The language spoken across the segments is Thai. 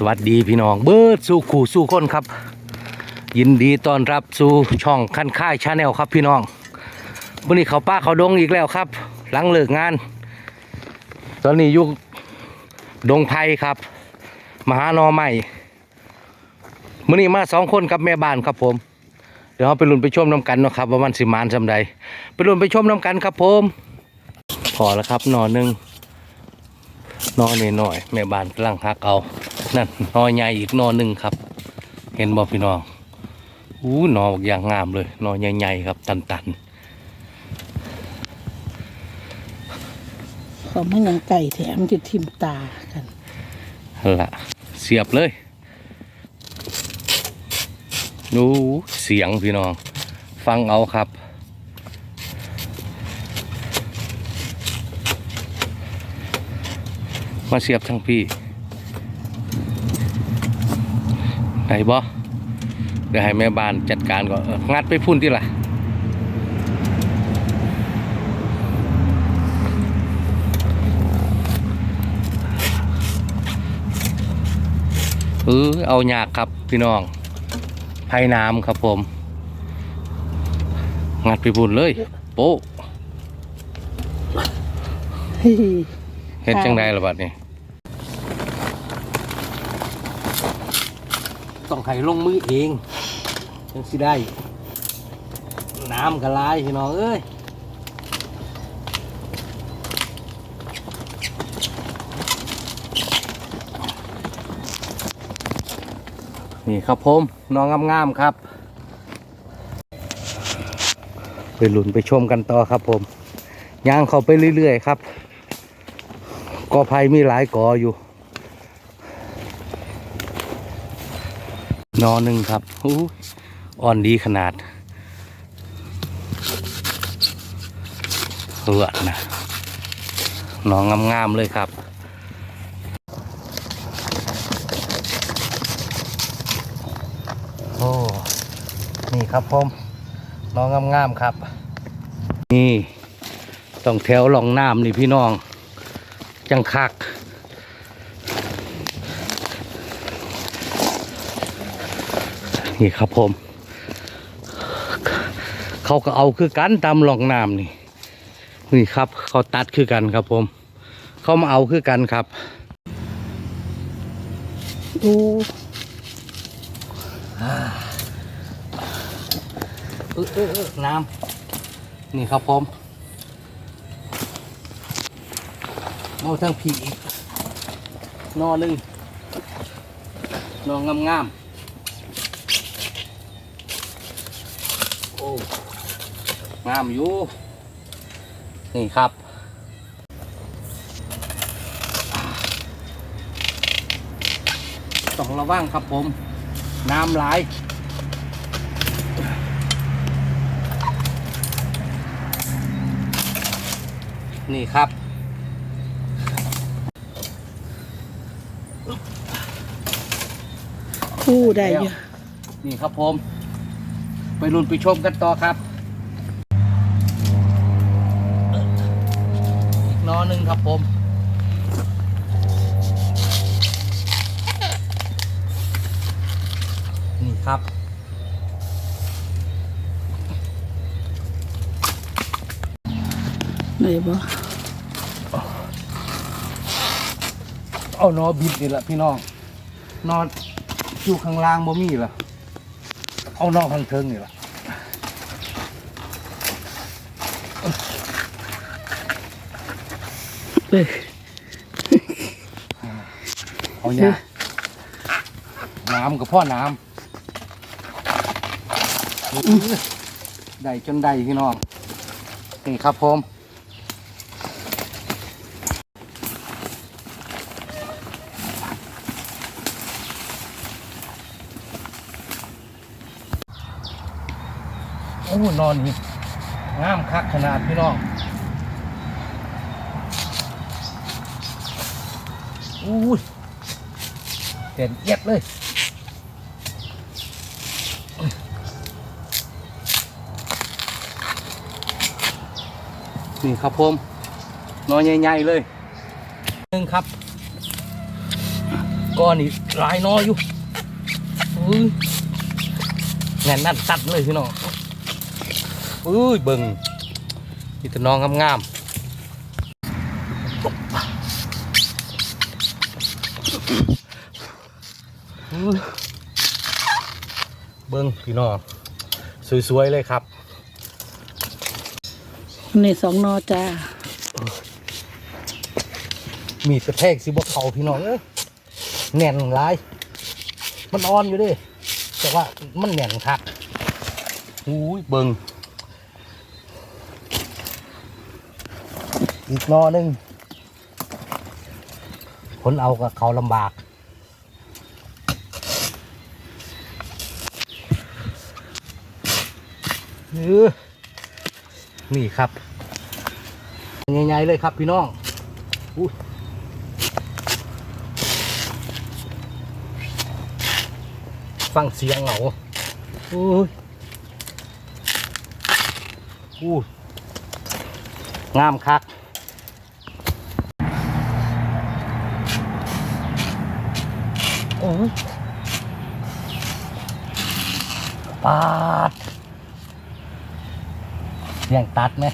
สวัสดีพี่น้อง เบิร์ดสู่ขู่สู่คนครับ ยินดีต้อนรับสู่ช่องคันค่ายชาแนลครับพี่น้องวันนี้เขาป้าเขาดงอีกแล้วครับ หลังเลิกงาน ตอนนี้อยู่ดงไผ่ครับ มหานอใหม่มื่อนี้มาสองคนกับแม่บ้านครับผม เดี๋ยวเราไปลุ้นไปชมน้ำกันเนาะครับว่ามันสิมานสำใดไปลุ้นไปชมน้ำกันครับผมพอแล้วครับหนอหนึ่ง นอนี่หน่อยแม่บ้านกำลังหักเอา นั่นนอใหญ่อีกนอหนึ่งครับ เห็นบ่พี่น้องอู้หนอบักอย่างงามเลยหนอใหญ่ๆครับ ตันเขาไม่ยังไก่แถมจะทิมตากันๆนั่นละเสียบเลยดูเสียงพี่น้อง ฟังเอาครับ มาเสียบทั้งพี่ ไหนบ่เดี๋ยวให้แม่บ้านจัดการก่อนงัดไปพุ่นที่ละเออเอายากครับพี่น้องไผ่น้ำครับผม งัดไปพุ่นเลย โป๊ะ เฮ้ยเฮ็ดจังไดล่ะบัดนี้ ต้องให้ลงมือเองจังสิได้ น้ำกระลายพี่น้องเอ้ยนี่ครับผมน้องงามๆครับ ไปหลุนไปชมกันต่อครับผมย่างเข้าไปเรื่อยๆครับ กอไผ่มีหลายกออยู่ นอหนึ่งครับอู้อ่อนดีขนาดเหือดนะนองงามๆเลยครับโอ้นี่ครับผมน้องงามๆครับ นี่ต้องแถวหลองน้ำนี่พี่น้อง จังคักนี่ครับผม เขาก็เอาคือกันตามหลองน้ำนี่ นี่ครับ เขาตัดคือกันครับผม เขามาเอาคือกันครับ ดูเออเออเออน้ำนี่ครับผม เอาทั้งผีอีกนอหนึ่งนองงามๆโอ้งามอยู่ นี่ครับต้องระวังครับผม น้ำไหลายนี่ครับ คู่ได้เยอะนี่ครับผม ไปรุนไปชมกันต่อครับ อีกนอหนึ่งครับผมนี่ครับไหนบ่เอานอบิดนี่แหละพี่น้องนอน อยู่ข้างล่างบ่มีล่ะเอานอข้างเทิงนี่แหละเอ้ยเอาเนี่ยน้ำกับพ่อน้ำได้จนได้พี่น้อง นี่ครับผม อ้นอนนี่งามคักขนาดพี่น้องอู้ยเต็นเอียดเลยนี่ครับผมนอนใหญ่ๆเลยหนึ่งครับก้อนนี่หลายนออยู่อุ้ยแน่นนั่นตัดเลยพี่น้อง อุ้ยเบิ่งนี่แต่น้องงามๆอุ้ยเบิ่งพี่น้องสวยๆเลยครับนี่สองนอจ้า มีดกระแทกสิบเขาพี่น้องเอ้ยแน่นหลาย มันอ่อนอยู่เดิแต่ว่ามันแน่นคักอุ้ยเบิง อีกนอหนึ่งผลเอากับเขาลำบาก นี่ครับใหญ่ๆเลยครับพี่น้องฟังเสียงเหงาอุ้อู้ยงามคัก โอ้ย ปาดเสียงตัดไหม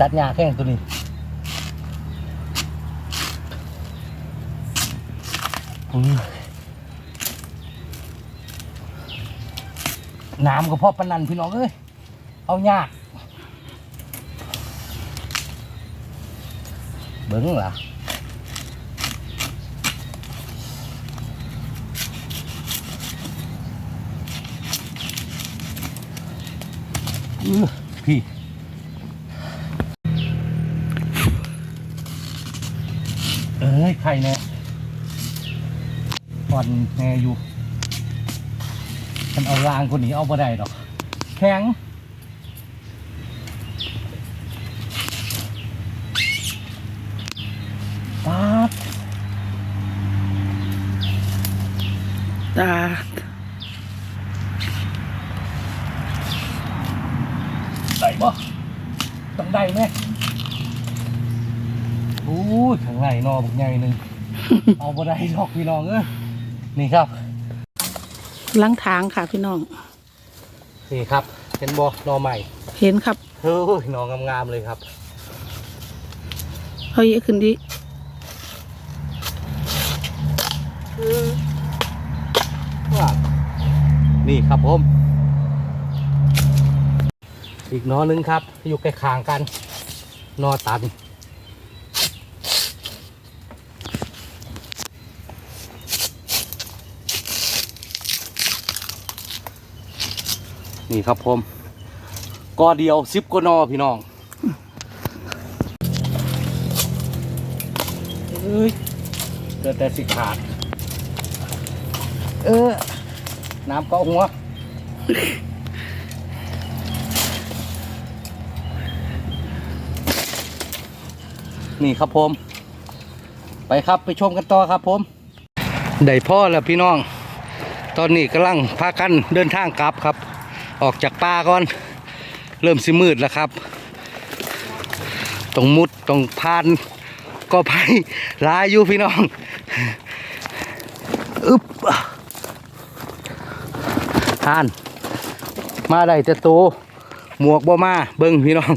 ตัดหญ้าแข้งตัวนี้น้ำก็พอปนันพี่น้องเอ้ย เอายา เบิ้งล่ะอื้อพี่เอ้ยใครเนี่ยอ่อนแน่อยู่มันเอารางคนนี้เอาบ่ได้ดอก แข็งป๊าด ตาได้บ่ต้องได้ไหมโอ้ยข้างในนอบุกใหญ่หนึ่งเอาบ่ได้ดอกพี่น้องเอ้ยนี่ครับ ล้างทางค่ะพี่น้อง นี่ครับ เห็นบ่นอใหม่ เห็นครับเฮ้ยนองามๆเลยครับเอาเยอะขึ้นดิว่า นี่ครับผม อีกนอหนึงครับ อยู่ใกล้คางกัน นอตัน นี่ครับผมกอเดียวซิบกนอพี่น้องเอ้ยเกิดแต่สิขาด เออ น้ำเกาะหัว นี่ครับผม ไปครับไปชมกันต่อครับผม ได้พ่อแล้วพี่น้อง ตอนนี้กำลังพากันเดินทางกลับครับ ออกจากป่าก่อน เริ่มสิมืดแล้วครับต้องมุดต้องพานก็ไปลายอยู่พี่น้อง อึ๊บ ทาน มาได้แต่โต หมวกบ่มา เบิ่งพี่น้อง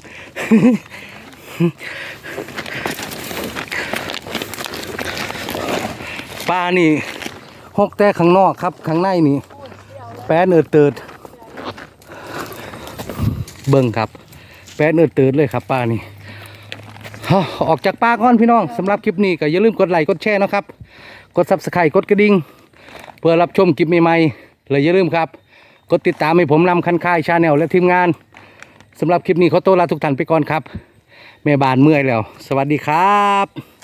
ปลานี่หกแต่ข้างนอกครับ ข้างในนี่ แป้นเอิดเติด เบิ่งครับ แป้นเอิดเติดเลยครับปลานี่ออกจากปลาก่อนพี่น้องสำหรับคลิปนี้ก็อย่าลืมกดไลค์กดแชร์นะครับ กดซับสไครต์กดกระดิ่งเพื่อรับชมคลิปใหม่ๆเลยอย่าลืมครับ กดติดตามให้ผมนำคันค่ายชาแนลและทีมงานสำหรับคลิปนี้ขอตัวลาทุกท่านไปก่อนครับแม่บานเมื่อยแล้ว สวัสดีครับ